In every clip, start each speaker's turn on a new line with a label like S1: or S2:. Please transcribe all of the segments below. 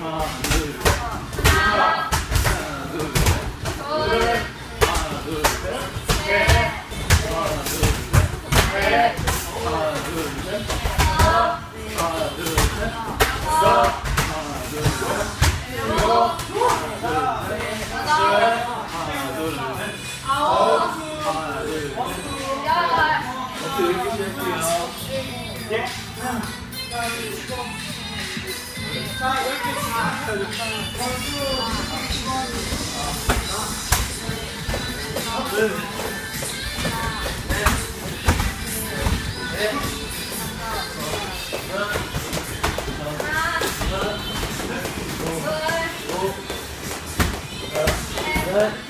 S1: 예. 하나, 둘, 셋. 어떻게 이렇게 시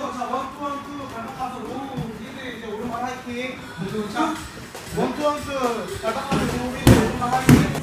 S1: 자, 원, 투, 원, 투. 발바닥 가서 로우. 니들 이제 오른발 하이킹. 자. 원, 투, 원, 투. 발바닥 가서 로우. 니들 오른발 하이킹.